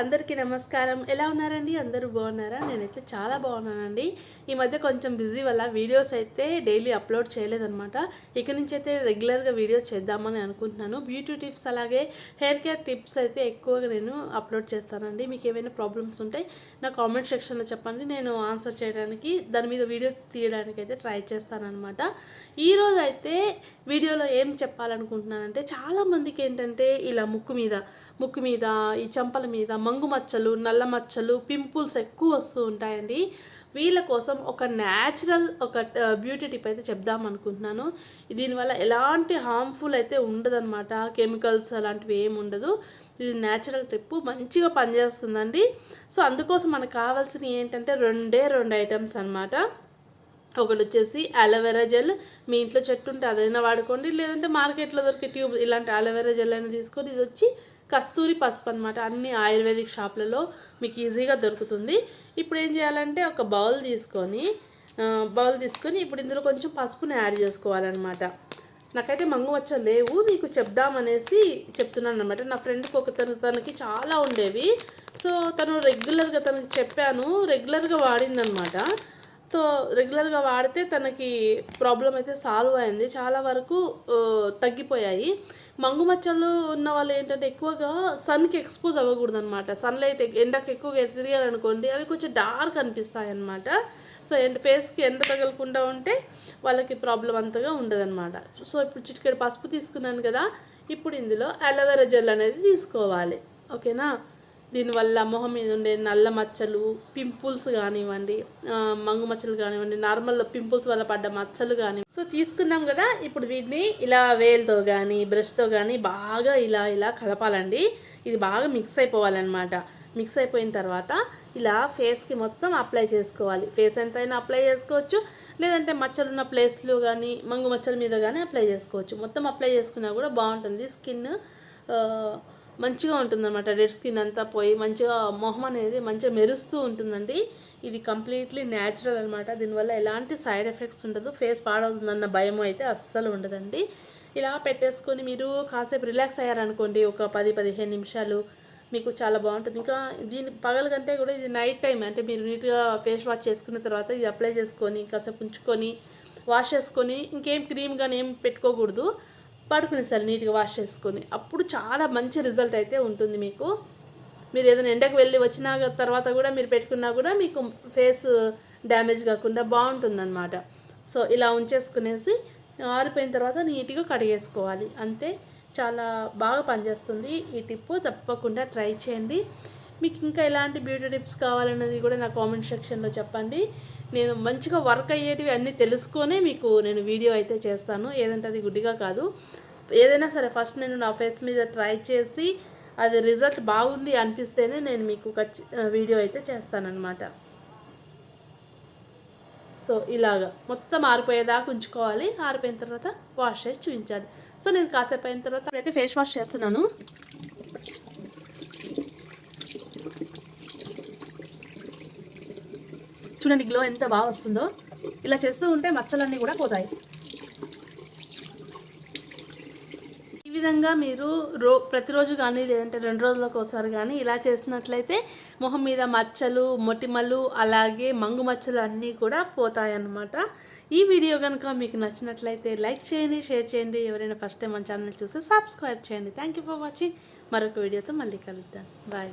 అందరికీ నమస్కారం. ఎలా ఉన్నారండి? అందరూ బాగున్నారా? నేనైతే చాలా బాగున్నానండి. ఈ మధ్య కొంచెం బిజీ వల్ల వీడియోస్ అయితే డైలీ అప్లోడ్ చేయలేదన్నమాట. ఇక నుంచి అయితే రెగ్యులర్గా వీడియోస్ చేద్దామని అనుకుంటున్నాను. బ్యూటీ టిప్స్ అలాగే హెయిర్ కేర్ టిప్స్ అయితే ఎక్కువగా నేను అప్లోడ్ చేస్తానండి. మీకు ఏమైనా ప్రాబ్లమ్స్ ఉంటే నా కామెంట్ సెక్షన్లో చెప్పండి. నేను ఆన్సర్ చేయడానికి దాని మీద వీడియో తీయడానికి అయితే ట్రై చేస్తానమాట ఈరోజు అయితే వీడియోలో ఏం చెప్పాలనుకుంటున్నానంటే చాలామందికి ఏంటంటే ఇలా ముక్కు మీద ముక్కు మీద ఈ చంపల మీద మంగు మచ్చలు నల్ల మచ్చలు పింపుల్స్ ఎక్కువ వస్తూ ఉంటాయండి. వీళ్ళ కోసం ఒక న్యాచురల్ ఒక బ్యూటీ టిప్ అయితే చెప్దాం అనుకుంటున్నాను. దీనివల్ల ఎలాంటి హార్మ్ఫుల్ అయితే ఉండదన్నమాట. కెమికల్స్ అలాంటివి ఏమి ఉండదు. ఇది న్యాచురల్ ట్రిప్ మంచిగా పనిచేస్తుందండి. సో అందుకోసం మనకు కావాల్సినవి ఏంటంటే రెండే రెండు ఐటమ్స్ అనమాట ఒకటి వచ్చేసి అలోవెరా జెల్. మీ ఇంట్లో చెట్టు ఉంటే అదైనా వాడుకోండి. లేదంటే మార్కెట్లో దొరికే ట్యూబ్ ఇలాంటి అలోవెరా జెల్ అయినా తీసుకొని ఇది వచ్చి కస్తూరి పసుపు అనమాట అన్ని ఆయుర్వేదిక్ షాప్లలో మీకు ఈజీగా దొరుకుతుంది. ఇప్పుడు ఏం చేయాలంటే ఒక బౌల్ తీసుకొని బౌల్ తీసుకొని ఇప్పుడు ఇందులో కొంచెం పసుపుని యాడ్ చేసుకోవాలన్నమాట. నాకైతే మంగు వచ్చ లేవు మీకు చెప్దామనేసి చెప్తున్నాను అనమాట నా ఫ్రెండ్కి ఒక తను తనకి చాలా ఉండేవి. సో తను రెగ్యులర్గా తనకి చెప్పాను రెగ్యులర్గా వాడిందనమాట సో రెగ్యులర్గా వాడితే తనకి ప్రాబ్లం అయితే సాల్వ్ అయింది. చాలా వరకు తగ్గిపోయాయి. మంగు మచ్చలు ఉన్న వాళ్ళు ఏంటంటే ఎక్కువగా సన్కి ఎక్స్పోజ్ అవ్వకూడదు అనమాట సన్లైట్ ఎండకు ఎక్కువగా తిరిగారనుకోండి అవి కొంచెం డార్క్ అనిపిస్తాయి అనమాట సో ఎండ ఫేస్కి ఎండ తగలకుండా ఉంటే వాళ్ళకి ప్రాబ్లం అంతగా ఉండదన్నమాట. సో ఇప్పుడు చిటికెడు పసుపు తీసుకున్నాను కదా ఇప్పుడు ఇందులో అలోవెరా జెల్ అనేది తీసుకోవాలి. ఓకేనా? దీనివల్ల మొహం మీద ఉండే నల్ల మచ్చలు పింపుల్స్ కానివ్వండి మంగు మచ్చలు కానివ్వండి నార్మల్ పింపుల్స్ వల్ల పడ్డ మచ్చలు కానీ సో తీసుకున్నాం కదా ఇప్పుడు వీటిని ఇలా వేల్తో కానీ బ్రష్తో కానీ బాగా ఇలా ఇలా కలపాలండి. ఇది బాగా మిక్స్ అయిపోవాలన్నమాట. మిక్స్ అయిపోయిన తర్వాత ఇలా ఫేస్కి మొత్తం అప్లై చేసుకోవాలి. ఫేస్ ఎంతైనా అప్లై చేసుకోవచ్చు. లేదంటే మచ్చలు ఉన్న ప్లేస్లో కానీ మంగు మచ్చల మీద కానీ అప్లై చేసుకోవచ్చు. మొత్తం అప్లై చేసుకున్నా కూడా బాగుంటుంది. స్కిన్ మంచిగా ఉంటుందన్నమాట. రెడ్ స్కిన్ అంతా పోయి మంచిగా మొహం అనేది మంచిగా మెరుస్తూ ఉంటుందండి. ఇది కంప్లీట్లీ న్యాచురల్ అనమాట దీనివల్ల ఎలాంటి సైడ్ ఎఫెక్ట్స్ ఉండదు. ఫేస్ పాడవుతుందన్న భయం అయితే అస్సలు ఉండదండి. ఇలా పెట్టేసుకొని మీరు కాసేపు రిలాక్స్ అయ్యారనుకోండి ఒక పది పదిహేను నిమిషాలు మీకు చాలా బాగుంటుంది. ఇంకా దీని పగల కంటే కూడా ఇది నైట్ టైం అంటే మీరు నీట్గా ఫేస్ వాష్ చేసుకున్న తర్వాత ఇది అప్లై చేసుకొని కాసేపు ఉంచుకొని వాష్ చేసుకొని ఇంకేం క్రీమ్ కానీ ఏం పెట్టుకోకూడదు. పడుకుని సరే నీట్గా వాష్ చేసుకొని. అప్పుడు చాలా మంచి రిజల్ట్ అయితే ఉంటుంది మీకు. మీరు ఏదైనా ఎండకు వెళ్ళి వచ్చిన తర్వాత కూడా మీరు పెట్టుకున్నా కూడా మీకు ఫేస్ డ్యామేజ్ కాకుండా బాగుంటుందన్నమాట. సో ఇలా ఉంచేసుకునేసి ఆరిపోయిన తర్వాత నీట్గా కడిగేసుకోవాలి అంతే చాలా బాగా పనిచేస్తుంది. ఈ టిప్పు తప్పకుండా ట్రై చేయండి. మీకు ఇంకా ఎలాంటి బ్యూటీ టిప్స్ కావాలన్నది కూడా నా కామెంట్ సెక్షన్లో చెప్పండి. నేను మంచిగా వర్క్ అయ్యేటివి అన్నీ తెలుసుకొనే మీకు నేను వీడియో అయితే చేస్తాను. ఏదంటే అది గుడ్డిగా కాదు. ఏదైనా సరే ఫస్ట్ నేను నా ఫేస్ మీద ట్రై చేసి అది రిజల్ట్ బాగుంది అనిపిస్తేనే నేను మీకు ఖచ్చి వీడియో అయితే చేస్తానన్నమాట. సో ఇలాగా. మొత్తం ఆరిపోయేదాకా ఉంచుకోవాలి. ఆరిపోయిన తర్వాత వాష్ చేసి చూపించాలి. సో నేను కాసేపు అయిన తర్వాత అయితే ఫేస్ వాష్ చేస్తున్నాను. చూడండి గ్లో ఎంత బాగా వస్తుందో. ఇలా చేస్తూ ఉంటే మచ్చలన్నీ కూడా పోతాయి. ఈ విధంగా మీరు రో ప్రతిరోజు కానీ లేదంటే రెండు రోజులకు ఒకసారి కానీ ఇలా చేసినట్లయితే మొహం మీద మచ్చలు మొటిమలు అలాగే మంగు మచ్చలు అన్నీ కూడా పోతాయన్నమాట. ఈ వీడియో కనుక మీకు నచ్చినట్లయితే లైక్ చేయండి షేర్ చేయండి. ఎవరైనా ఫస్ట్ టైం మన ఛానల్ చూస్తే సబ్స్క్రైబ్ చేయండి. థ్యాంక్ యూ ఫర్ వాచింగ్ మరొక వీడియోతో మళ్ళీ కలుద్దాం. బాయ్